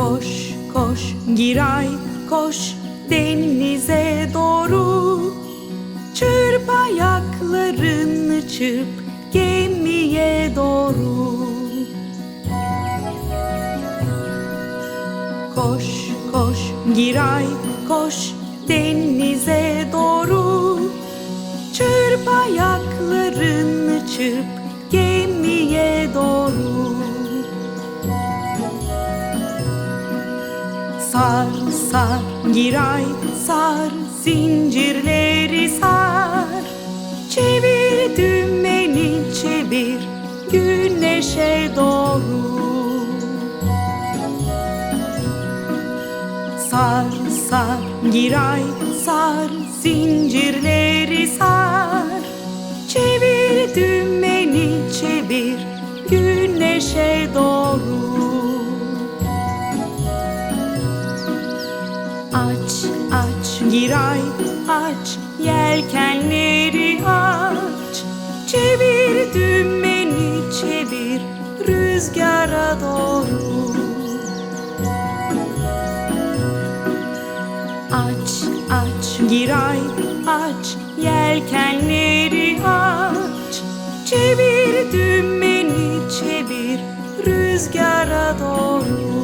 Koş koş Giray koş denize doğru. Çırp ayaklarını çırp gemiye doğru. Koş koş Giray koş denize doğru. Çırp ayaklarını çırp Sar sar Giray sar zincirleri sar. Çevir dümeni çevir güneşe doğru. Sar sar Giray sar zincirleri sar. Çevir dümeni çevir güneşe doğru Aç aç Giray aç yelkenleri aç. Çevir dümeni çevir rüzgara doğru. Aç aç Giray aç yelkenleri aç. Çevir dümeni çevir rüzgara doğru